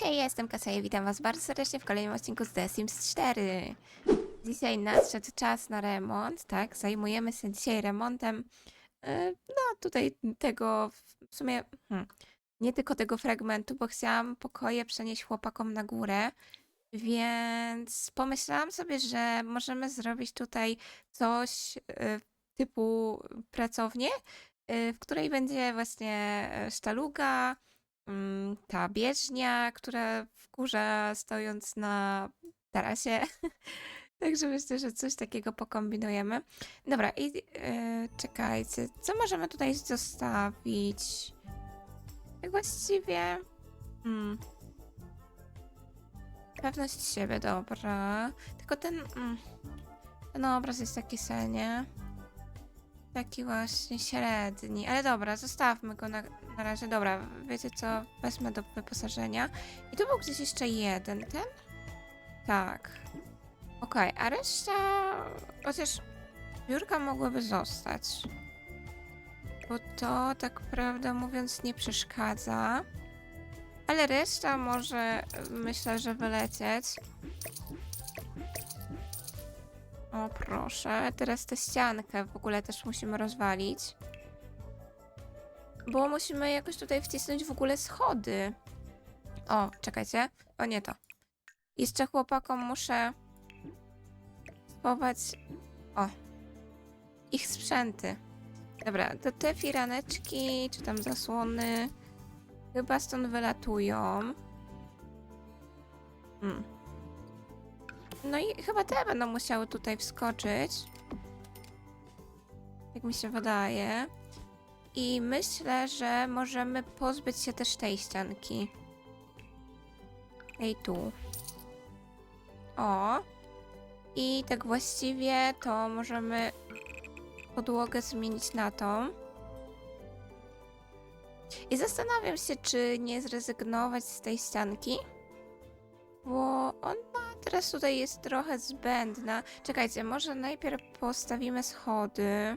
Hej, ja jestem Kasia i witam was bardzo serdecznie w kolejnym odcinku z The Sims 4. Dzisiaj nadszedł czas na remont, tak? Zajmujemy się dzisiaj remontem, e, no tutaj tego, w sumie, hmm, nie tylko tego fragmentu, bo chciałam pokoje przenieść chłopakom na górę, więc pomyślałam sobie, że możemy zrobić tutaj coś e, typu pracownię, e, w której będzie właśnie sztaluga, mm, ta bieżnia, która wkurza stojąc na tarasie. Także myślę, że coś takiego pokombinujemy. Dobra, i e, czekajcie, co możemy tutaj zostawić? Tak właściwie. Hmm. Pewność siebie, dobra. Tylko ten. Mm, ten obraz jest taki senie. Taki właśnie średni. Ale dobra, zostawmy go na, na razie. Dobra, wiecie co? Wezmę do wyposażenia. I tu był gdzieś jeszcze jeden, ten? Tak. Okej, a reszta... Chociaż biurka mogłyby zostać. Bo to, tak prawdę mówiąc, nie przeszkadza. Ale reszta może, myślę, że wylecieć. O proszę, teraz tę ściankę w ogóle też musimy rozwalić. Bo musimy jakoś tutaj wcisnąć w ogóle schody. O, czekajcie. O, nie to. Jeszcze chłopakom muszę schować... O. Ich sprzęty. Dobra, to te firaneczki, czy tam zasłony, chyba stąd wylatują. Hmm. No i chyba te będą musiały tutaj wskoczyć. Jak mi się wydaje. I myślę, że możemy pozbyć się też tej ścianki. Ej, tu. O. I tak właściwie to możemy podłogę zmienić na tą. I zastanawiam się, czy nie zrezygnować z tej ścianki. Bo ona teraz tutaj jest trochę zbędna. Czekajcie, może najpierw postawimy schody.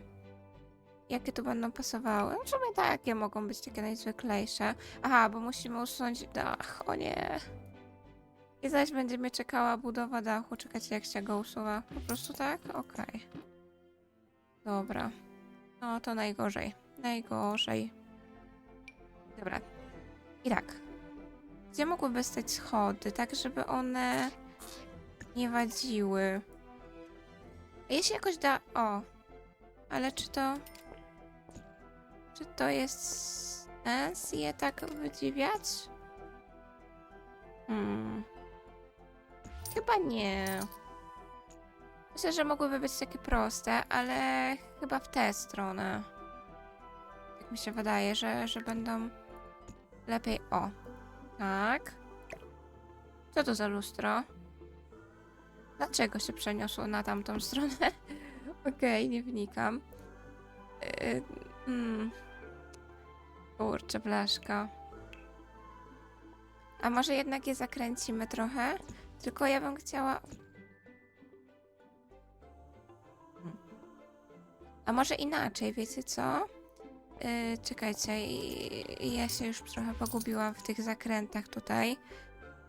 Jakie tu będą pasowały? W sumie takie mogą być takie najzwyklejsze. Aha, bo musimy usunąć dach. O nie. I zaś będzie mnie czekała budowa dachu. Czekajcie, jak się go usuwa. Po prostu tak? Okej. Dobra. No to najgorzej. Najgorzej. Dobra. I tak. Gdzie mogłyby stać schody, tak żeby one nie wadziły? Jeśli jakoś da... O. Ale czy to... Czy to jest sens je tak wydziwiać? Hmm. Chyba nie. Myślę, że mogłyby być takie proste, ale chyba w tę stronę. Tak mi się wydaje, że, że będą lepiej. O, tak. Co to za lustro? Dlaczego się przeniosło na tamtą stronę? Okej, nie wnikam. Yy, mm. Blaszka. A może jednak je zakręcimy trochę? Tylko ja bym chciała... Hmm. A może inaczej, wiecie co? Yy, czekajcie, i- ja się już trochę pogubiłam w tych zakrętach tutaj.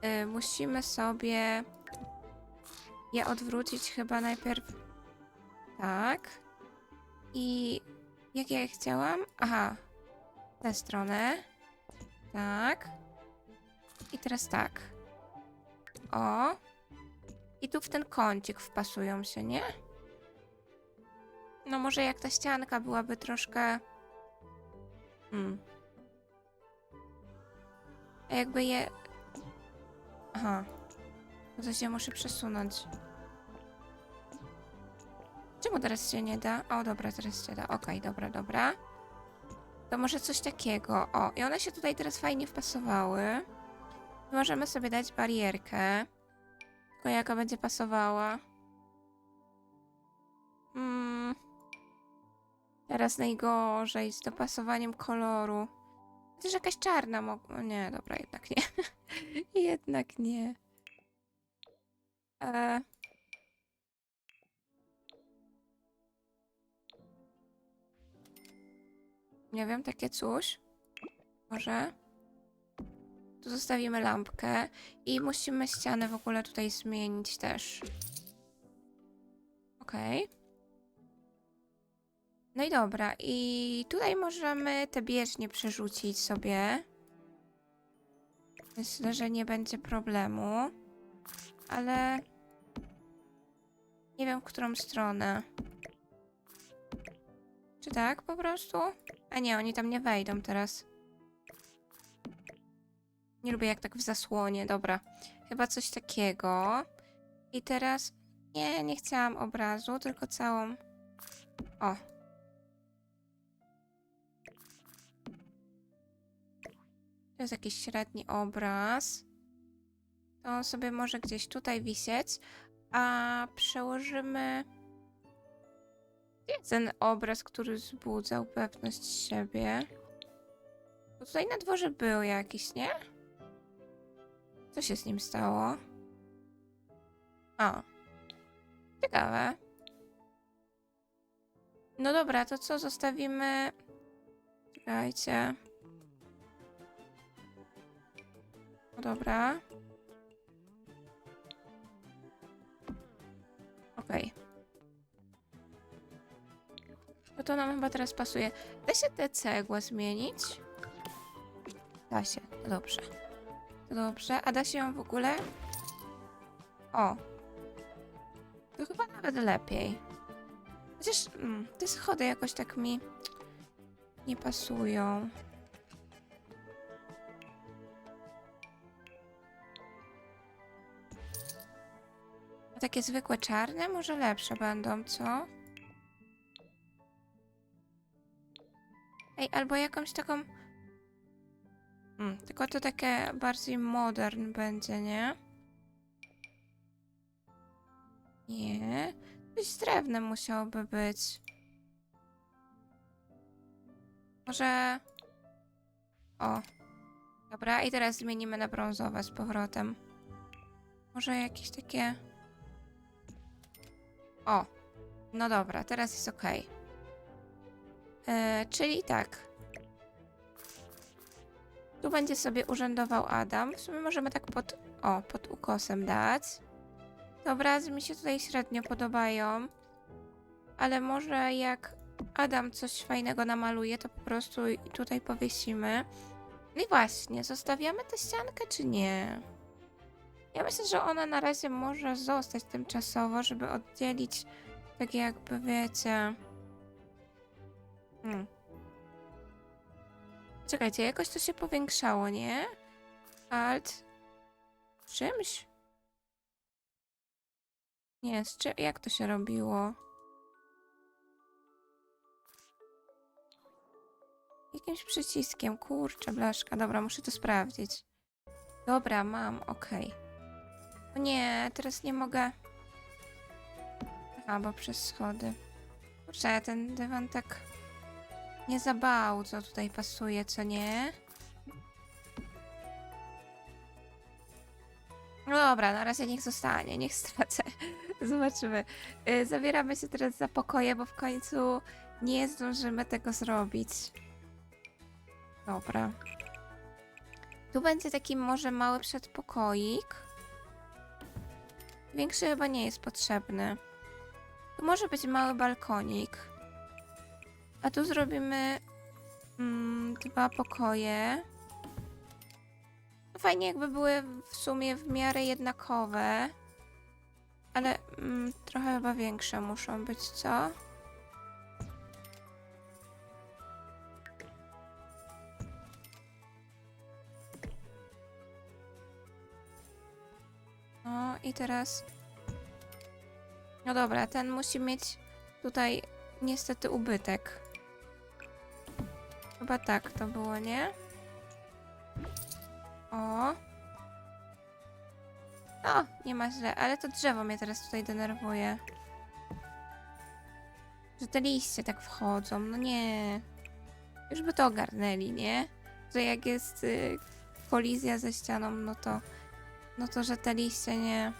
Yy, musimy sobie je odwrócić chyba najpierw tak. I jak ja je chciałam? Aha, w tę stronę. Tak. I teraz tak. O. I tu w ten kącik wpasują się, nie? No może jak ta ścianka byłaby troszkę... Hmm. A jakby je... Aha. To się muszę przesunąć. Czemu teraz się nie da? O, dobra, teraz się da. Okej, dobra, dobra. To może coś takiego. O, i one się tutaj teraz fajnie wpasowały. Możemy sobie dać barierkę. Tylko jaka będzie pasowała? Teraz najgorzej z dopasowaniem koloru. Chociaż jakaś czarna mogła. Nie, dobra, jednak nie. jednak nie. E... Nie wiem, takie coś. Może. Tu zostawimy lampkę i musimy ścianę w ogóle tutaj zmienić też. Okej. No i dobra, i tutaj możemy te bieżnie przerzucić sobie. Myślę, że nie będzie problemu. Ale nie wiem, w którą stronę. Czy tak po prostu? A nie, oni tam nie wejdą teraz. Nie lubię jak tak w zasłonie, dobra. Chyba coś takiego. I teraz... Nie, nie chciałam obrazu, tylko całą... O. To jest jakiś średni obraz. To on sobie może gdzieś tutaj wisieć. A przełożymy... Jest ten obraz, który wzbudzał pewność siebie? Bo tutaj na dworze był jakiś, nie? Co się z nim stało? O. Ciekawe. No dobra, to co zostawimy? Czekajcie. Dobra. Okej. No to nam chyba teraz pasuje. Da się tę cegłę zmienić? Da się, dobrze. Dobrze, a da się ją w ogóle? O. To chyba nawet lepiej. Chociaż mm, te schody jakoś tak mi nie pasują. Takie zwykłe czarne może lepsze będą, co? Ej, albo jakąś taką... Mm, tylko to takie bardziej modern będzie, nie? Nie. Coś z drewnem musiałoby być. Może... O. Dobra, i teraz zmienimy na brązowe z powrotem. Może jakieś takie... O. No dobra, teraz jest ok. E, czyli tak. Tu będzie sobie urzędował Adam. W sumie możemy tak pod... O, pod ukosem dać. Te obrazy mi się tutaj średnio podobają. Ale może jak Adam coś fajnego namaluje, to po prostu tutaj powiesimy. No i właśnie, zostawiamy tę ściankę czy nie? Ja myślę, że ona na razie może zostać tymczasowo, żeby oddzielić tak jakby, wiecie... Hmm. Czekajcie, jakoś to się powiększało, nie? Alt... Czymś? Nie, z czy... jak to się robiło? Jakimś przyciskiem, kurczę, blaszka. Dobra, muszę to sprawdzić. Dobra, mam, okej. O nie, teraz nie mogę. Aha, bo przez schody. Kurczę, ten dywan tak nie za bardzo tutaj pasuje, co nie? No dobra, na razie niech zostanie, niech stracę. Zobaczymy. Y, Zabieramy się teraz za pokoje, bo w końcu nie zdążymy tego zrobić. Dobra. Tu będzie taki może mały przedpokoik. Większy chyba nie jest potrzebny. Tu może być mały balkonik. A tu zrobimy mm, dwa pokoje. No Fajnie jakby były w sumie w miarę jednakowe. Ale mm, trochę chyba większe muszą być, co? I teraz... No dobra, ten musi mieć tutaj niestety ubytek. Chyba tak to było, nie? O. No, nie ma źle, ale to drzewo mnie teraz tutaj denerwuje. Że te liście tak wchodzą, no nie. Już by to ogarnęli, nie? Że jak jest y, kolizja ze ścianą, no to... No to, że te liście nie...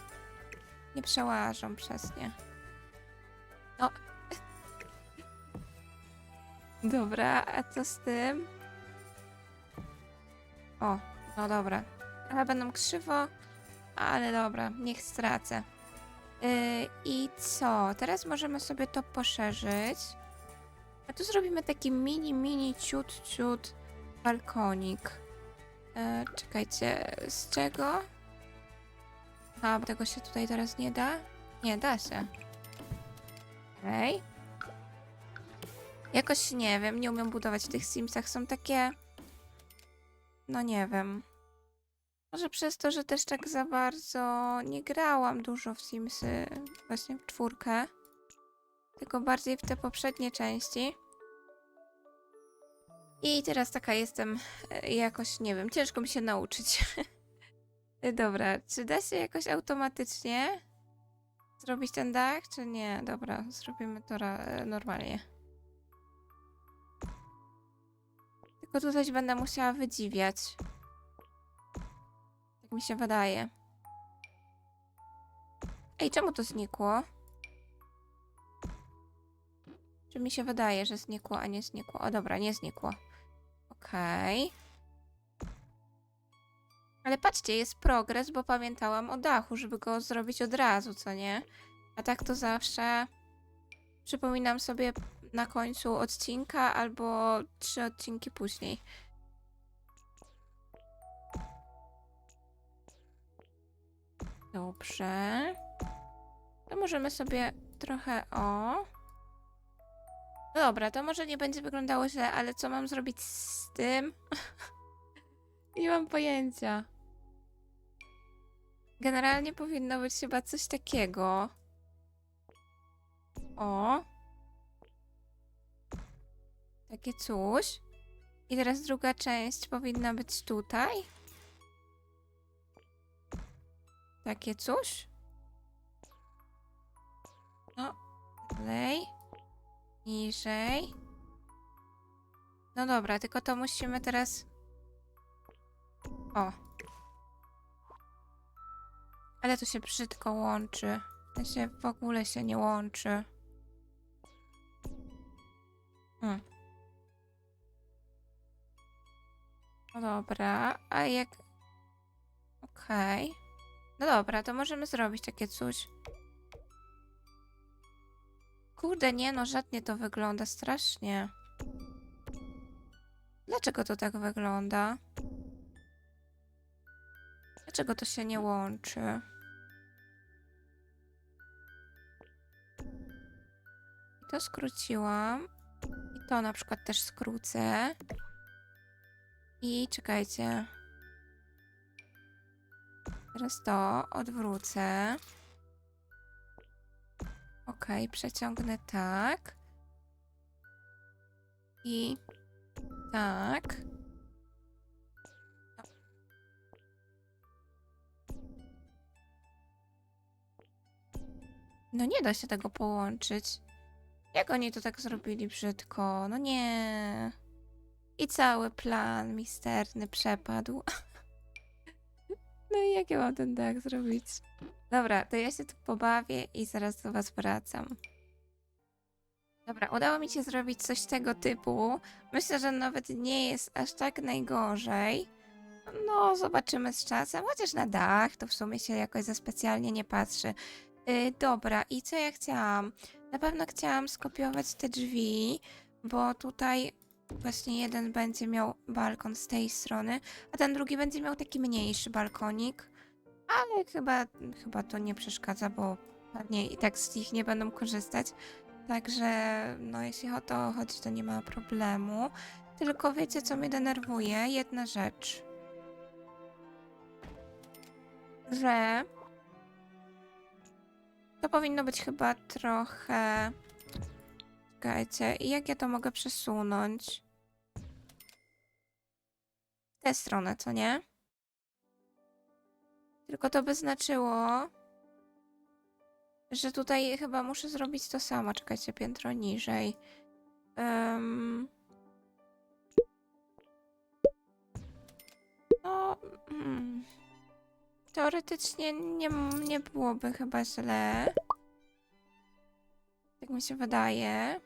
Nie przełażą przez nie. No. Dobra, a co z tym? O, no dobra. Trochę będą krzywo, ale dobra, niech stracę. Yy, I co? Teraz możemy sobie to poszerzyć. A tu zrobimy taki mini, mini, ciut, ciut balkonik. Yy, czekajcie, z czego? A, tego się tutaj teraz nie da? Nie, da się. Okej. Jakoś nie wiem, nie umiem budować w tych Simsach. Są takie. No nie wiem. Może przez to, że też tak za bardzo nie grałam dużo w Simsy, właśnie w czwórkę. Tylko bardziej w te poprzednie części. I teraz taka jestem e, jakoś, nie wiem, ciężko mi się nauczyć. Dobra, czy da się jakoś automatycznie zrobić ten dach, czy nie? Dobra, zrobimy to ra- e, normalnie. Tylko tu coś będę musiała wydziwiać. Tak mi się wydaje. Ej, czemu to znikło? Czy mi się wydaje, że znikło, a nie znikło? O dobra, nie znikło. Okej. Ale patrzcie, jest progres, bo pamiętałam o dachu, żeby go zrobić od razu, co nie? A tak to zawsze przypominam sobie na końcu odcinka albo trzy odcinki później. Dobrze. To możemy sobie trochę o. No dobra, to może nie będzie wyglądało źle, ale co mam zrobić z tym? nie mam pojęcia. Generalnie powinno być chyba coś takiego. O. Takie coś. I teraz druga część powinna być tutaj. Takie coś. No, dalej. Niżej. No dobra, tylko to musimy teraz. O. Ale to się brzydko łączy. To się w ogóle się nie łączy. Hmm. No dobra, a jak... Okej. No dobra, to możemy zrobić takie coś. Kurde, nie no, żadnie to wygląda strasznie. Dlaczego to tak wygląda? Dlaczego to się nie łączy? To skróciłam. I to na przykład też skrócę. I czekajcie. Teraz to odwrócę. Ok, przeciągnę tak. I tak. No nie da się tego połączyć. Jak oni to tak zrobili brzydko? No nie. I cały plan misterny przepadł. No i jak ja mam ten dach zrobić? Dobra, to ja się tu pobawię i zaraz do was wracam. Dobra, udało mi się zrobić coś tego typu. Myślę, że nawet nie jest aż tak najgorzej. No, zobaczymy z czasem. Chociaż na dach to w sumie się jakoś za specjalnie nie patrzy. Yy, dobra, i co ja chciałam? Na pewno chciałam skopiować te drzwi, bo tutaj właśnie jeden będzie miał balkon z tej strony, a ten drugi będzie miał taki mniejszy balkonik. Ale chyba, chyba to nie przeszkadza, bo pewnie i tak z nich nie będą korzystać. Także, no jeśli o to chodzi, to nie ma problemu. Tylko wiecie, co mnie denerwuje? Jedna rzecz. Że to powinno być chyba trochę. Czekajcie, i jak ja to mogę przesunąć? W tę stronę, co nie? Tylko to by znaczyło, że tutaj chyba muszę zrobić to samo. Czekajcie, piętro niżej. Em. No, mm, teoretycznie nie, nie byłoby chyba źle. Tak mi się wydaje.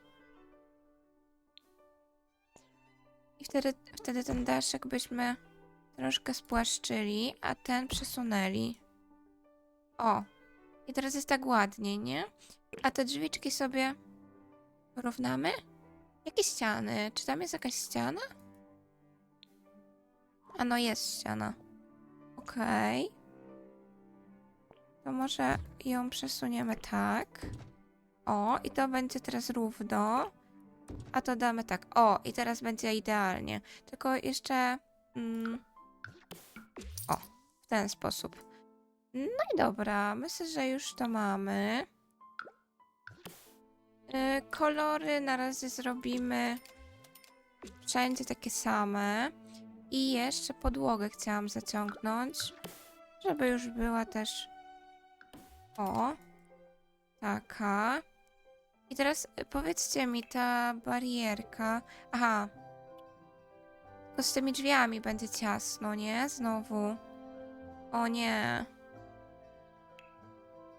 I wtedy, wtedy ten daszek byśmy troszkę spłaszczyli, a ten przesunęli. O, i teraz jest tak ładniej, nie? A te drzwiczki sobie porównamy? Jakie ściany? Czy tam jest jakaś ściana? A no jest ściana. Okej. To może ją przesuniemy tak. O, i to będzie teraz równo. A to damy tak. O, i teraz będzie idealnie. Tylko jeszcze. Mm, o, w ten sposób. No i dobra, myślę, że już to mamy. Y, kolory na razie zrobimy wszędzie takie same. I jeszcze podłogę chciałam zaciągnąć, żeby już była też. O, taka. I teraz y, powiedzcie mi, ta barierka. Aha. Tylko z tymi drzwiami będzie ciasno, nie? Znowu. O nie.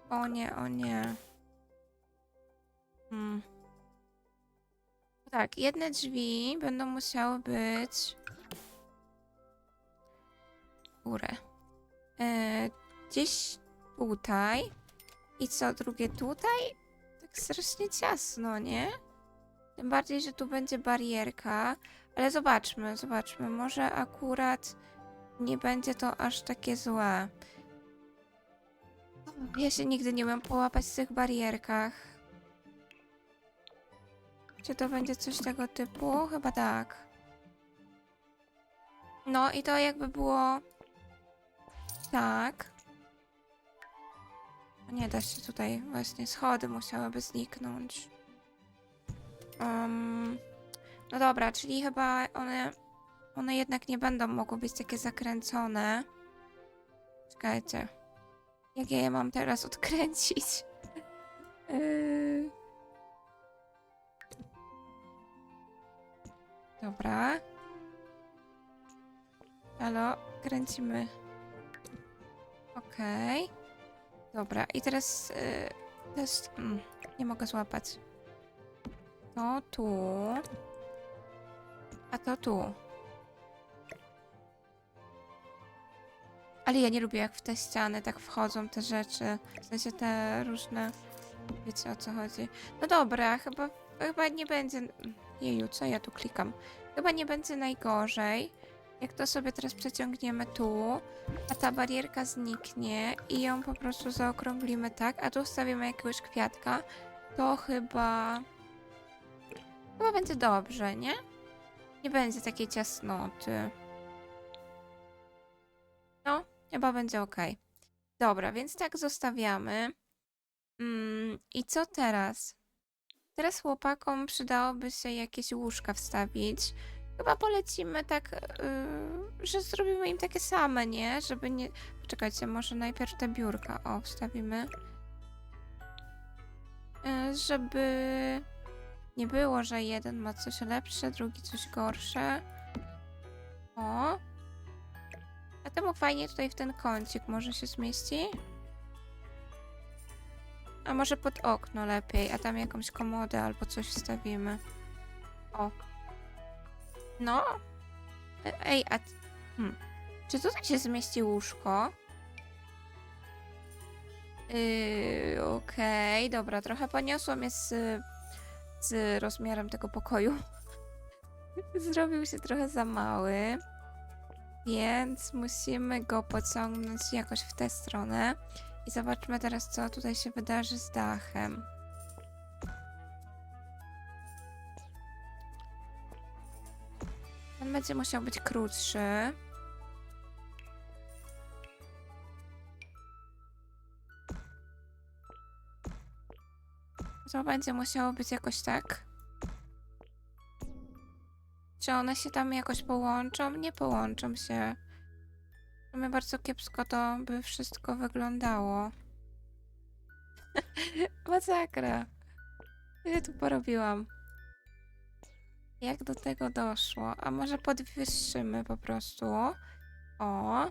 O nie, o nie. Hmm. Tak, jedne drzwi będą musiały być. Górę. E, gdzieś tutaj. I co, drugie tutaj? Tak strasznie ciasno, nie? Tym bardziej, że tu będzie barierka. Ale zobaczmy, zobaczmy. Może akurat nie będzie to aż takie złe. Ja się nigdy nie umiem połapać w tych barierkach. Czy to będzie coś tego typu? Chyba tak. No i to jakby było tak. Nie da się tutaj właśnie schody musiałyby zniknąć. Um, no dobra, czyli chyba one, one jednak nie będą mogły być takie zakręcone. Czekajcie. Jak ja je mam teraz odkręcić? Yy. Dobra. Halo, kręcimy. Okej. Dobra, i teraz yy, mm, nie mogę złapać. To tu. A to tu. Ale ja nie lubię, jak w te ściany tak wchodzą te rzeczy. W sensie te różne. Wiecie o co chodzi. No dobra, chyba, chyba nie będzie. Jeju, co ja tu klikam? Chyba nie będzie najgorzej. Jak to sobie teraz przeciągniemy tu, a ta barierka zniknie i ją po prostu zaokrąglimy tak, a tu wstawimy jakiegoś kwiatka, to chyba. Chyba będzie dobrze, nie? Nie będzie takiej ciasnoty. No, chyba będzie ok. Dobra, więc tak zostawiamy. Mm, I co teraz? Teraz chłopakom przydałoby się jakieś łóżka wstawić. Chyba polecimy tak, yy, że zrobimy im takie same, nie? Żeby nie. Poczekajcie, może najpierw te biurka. O, wstawimy. Yy, żeby nie było, że jeden ma coś lepsze, drugi coś gorsze. O. A temu fajnie tutaj w ten kącik może się zmieści. A może pod okno lepiej, a tam jakąś komodę albo coś wstawimy. O. No. E- Ej, a... Hmm. Czy tutaj się zmieści łóżko? Yy, Okej, dobra, trochę poniosło mnie z, z rozmiarem tego pokoju. Zrobił się trochę za mały. Więc musimy go pociągnąć jakoś w tę stronę. I zobaczmy teraz, co tutaj się wydarzy z dachem. Będzie musiał być krótszy. To będzie musiało być jakoś tak. Czy one się tam jakoś połączą? Nie połączą się. Sumie bardzo kiepsko to by wszystko wyglądało. Masakra. Ja tu porobiłam? Jak do tego doszło? A może podwyższymy po prostu? O.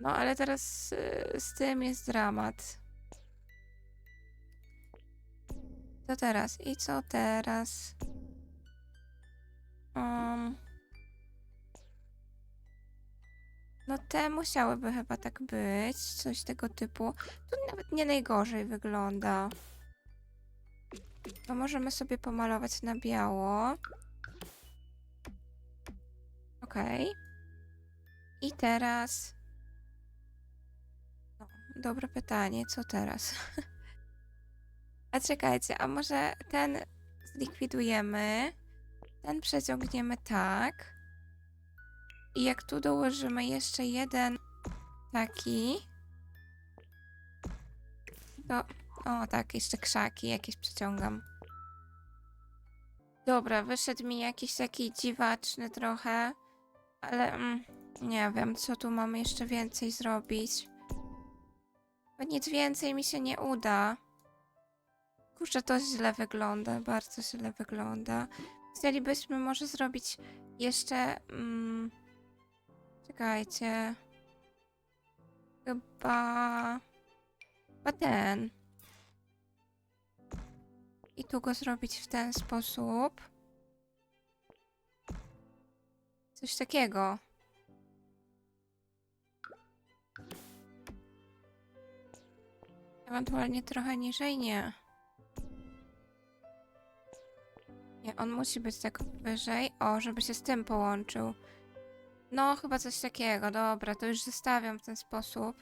No, ale teraz y, z tym jest dramat. Co teraz? I co teraz? Um. No te musiałyby chyba tak być, coś tego typu. Tu nawet nie najgorzej wygląda. To możemy sobie pomalować na biało. Okej. I teraz... No, dobre pytanie, co teraz? a czekajcie, a może ten zlikwidujemy, ten przeciągniemy tak. I jak tu dołożymy jeszcze jeden taki, to... O, tak, jeszcze krzaki jakieś przeciągam. Dobra, wyszedł mi jakiś taki dziwaczny trochę, ale mm, nie wiem, co tu mamy jeszcze więcej zrobić. Bo nic więcej mi się nie uda. Kurczę, to źle wygląda, bardzo źle wygląda. Chcielibyśmy może zrobić jeszcze... Mm, czekajcie. Chyba... Chyba ten. I tu go zrobić w ten sposób. Coś takiego. Ewentualnie trochę niżej nie. Nie, on musi być tak wyżej. O, żeby się z tym połączył. No, chyba coś takiego. Dobra, to już zostawiam w ten sposób.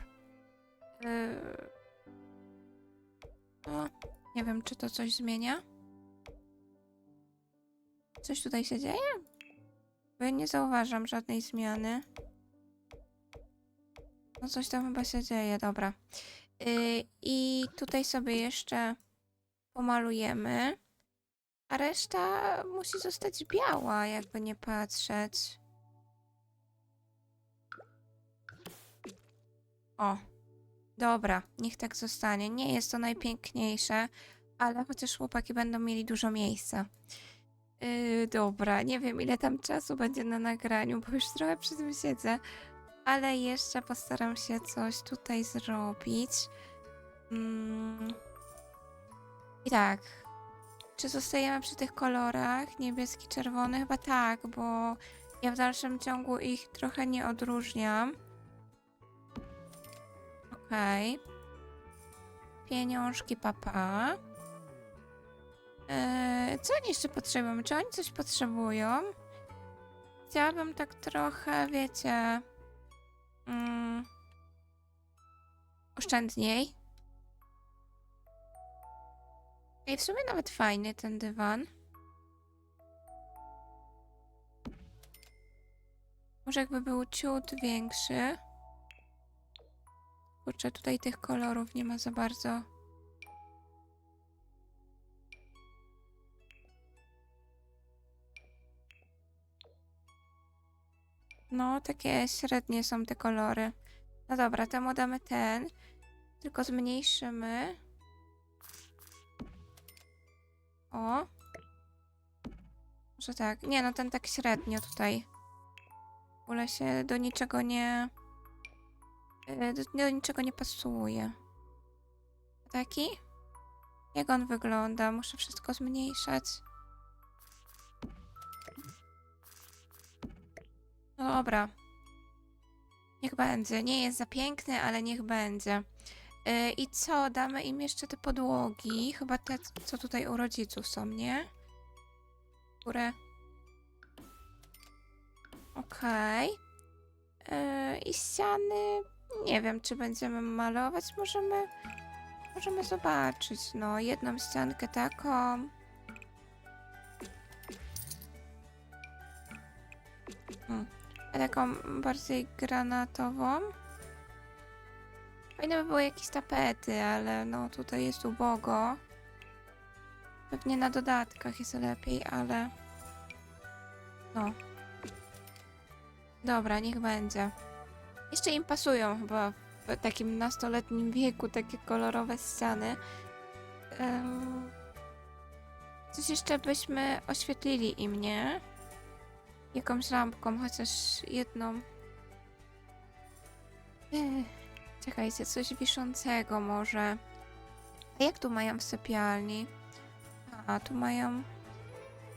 Yy... O, nie wiem, czy to coś zmienia. Coś tutaj się dzieje? Bo ja nie zauważam żadnej zmiany. No coś tam chyba się dzieje, dobra. Yy, I tutaj sobie jeszcze pomalujemy. A reszta musi zostać biała, jakby nie patrzeć. O, dobra, niech tak zostanie. Nie jest to najpiękniejsze, ale chociaż chłopaki będą mieli dużo miejsca. Yy, dobra, nie wiem ile tam czasu będzie na nagraniu, bo już trochę przy tym siedzę, ale jeszcze postaram się coś tutaj zrobić. Mm. I tak, czy zostajemy przy tych kolorach? Niebieski, czerwony? Chyba tak, bo ja w dalszym ciągu ich trochę nie odróżniam. Okej. Pieniążki, papa. Eee, co oni jeszcze potrzebują? Czy oni coś potrzebują? Chciałabym tak trochę, wiecie... Mm, oszczędniej. Ej, w sumie nawet fajny ten dywan. Może jakby był ciut większy. Kurczę, tutaj tych kolorów nie ma za bardzo. No, takie średnie są te kolory. No dobra, temu damy ten. Tylko zmniejszymy. O. Może tak. Nie, no ten tak średnio tutaj. W ogóle się do niczego nie... e, Do, do niczego nie pasuje. Taki? Jak on wygląda? Muszę wszystko zmniejszać. No dobra. Niech będzie. Nie jest za piękny, ale niech będzie. Yy, I co? Damy im jeszcze te podłogi. Chyba te, co tutaj u rodziców są, nie? Które. Okej. Yy, I ściany. Nie wiem, czy będziemy malować. Możemy. Możemy zobaczyć. No, jedną ściankę taką. Hmm. A taką bardziej granatową. Fajne by były jakieś tapety, ale no tutaj jest ubogo. Pewnie na dodatkach jest lepiej, ale... No. Dobra, niech będzie. Jeszcze im pasują chyba w takim nastoletnim wieku takie kolorowe ściany. Em, Coś jeszcze byśmy oświetlili im, nie? Jakąś lampką, chociaż jedną. Ech. Czekajcie, coś wiszącego może. A jak tu mają w sypialni? A, tu mają...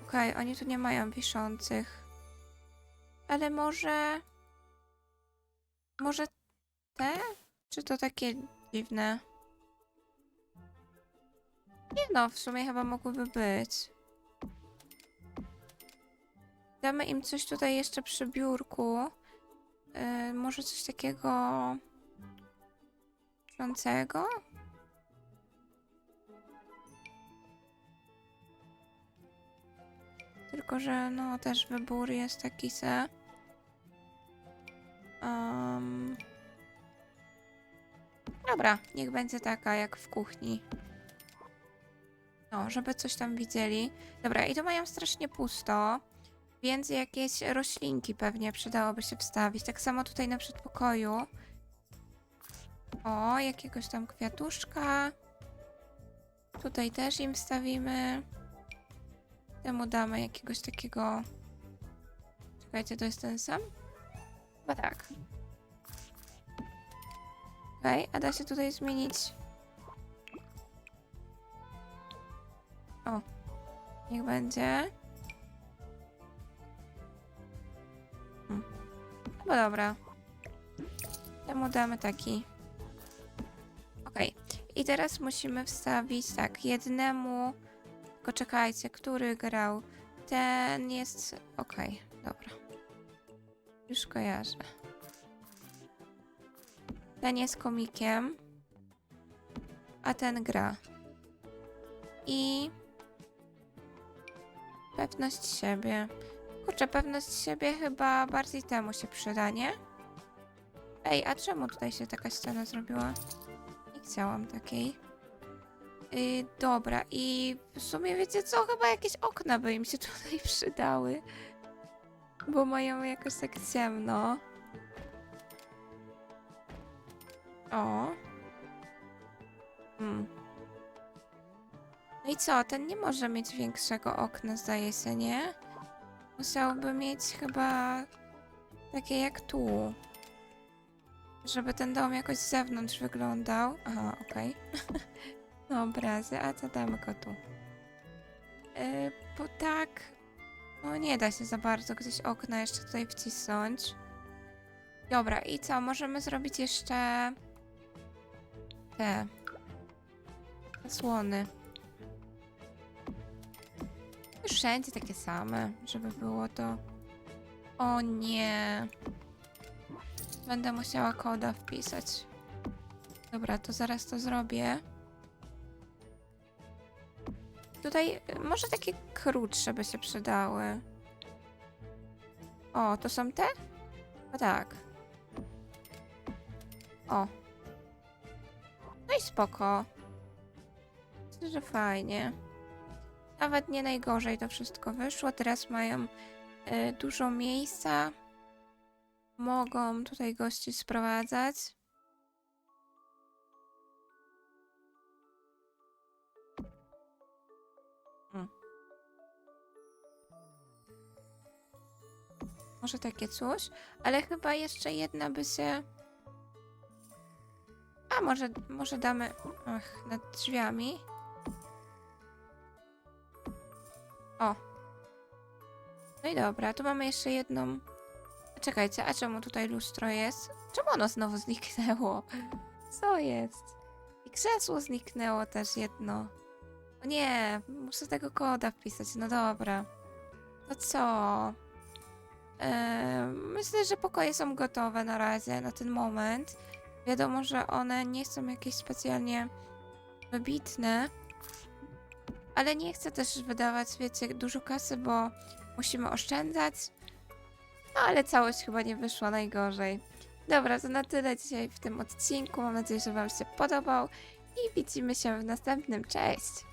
Okej, oni tu nie mają wiszących. Ale może... Może te? Czy to takie dziwne? Nie no, w sumie chyba mogłyby być. Damy im coś tutaj jeszcze przy biurku. Yy, może coś takiego... Czącego? Tylko, że no też wybór jest taki se. Um... Dobra, niech będzie taka jak w kuchni. No, żeby coś tam widzieli. Dobra, i to mają strasznie pusto, więc jakieś roślinki pewnie przydałoby się wstawić. Tak samo tutaj na przedpokoju. O, jakiegoś tam kwiatuszka. Tutaj też im wstawimy. Temu damy jakiegoś takiego... Czekajcie, to jest ten sam? Chyba tak. Okej, a da się tutaj zmienić... O, niech będzie. Hmm. Chyba dobra. Temu damy taki. Okej, i teraz musimy wstawić tak, jednemu... Tylko czekajcie, który grał? Ten jest... Okej, dobra. Już kojarzę. Ten jest komikiem, a ten gra. I pewność siebie. Kurczę, pewność siebie chyba bardziej temu się przyda, nie? Ej, a czemu tutaj się taka ściana zrobiła? Nie chciałam takiej. Yy, dobra, i w sumie wiecie co? Chyba jakieś okna by im się tutaj przydały. Bo mają jakoś tak ciemno. O. Hmm. No i co? Ten nie może mieć większego okna, zdaje się, nie? Musiałby mieć chyba takie jak tu. Żeby ten dom jakoś z zewnątrz wyglądał. Aha, okej. no obrazy, a co damy go tu? Yy, bo tak... No nie da się za bardzo gdzieś okna jeszcze tutaj wcisnąć. Dobra, i co? Możemy zrobić jeszcze... Te... Zasłony. Wszędzie takie same, żeby było to... O nie. Będę musiała koda wpisać. Dobra, to zaraz to zrobię. Tutaj y, może takie krótsze by się przydały. O, to są te? O tak. O. No i spoko. Myślę, że fajnie. Nawet nie najgorzej to wszystko wyszło. Teraz mają y, dużo miejsca. Mogą tutaj gości sprowadzać. Może takie coś, ale chyba jeszcze jedna by się. A może, może damy. Ach, nad drzwiami. O. No i dobra, tu mamy jeszcze jedną. Czekajcie, a czemu tutaj lustro jest? Czemu ono znowu zniknęło? Co jest? I krzesło zniknęło też jedno. O nie, muszę tego koda wpisać. No dobra. To co? Myślę, że pokoje są gotowe na razie, na ten moment. Wiadomo, że one nie są jakieś specjalnie wybitne. Ale nie chcę też wydawać, wiecie, dużo kasy, bo musimy oszczędzać. No ale całość chyba nie wyszła najgorzej. Dobra, to na tyle dzisiaj w tym odcinku. Mam nadzieję, że Wam się podobał i widzimy się w następnym. Cześć!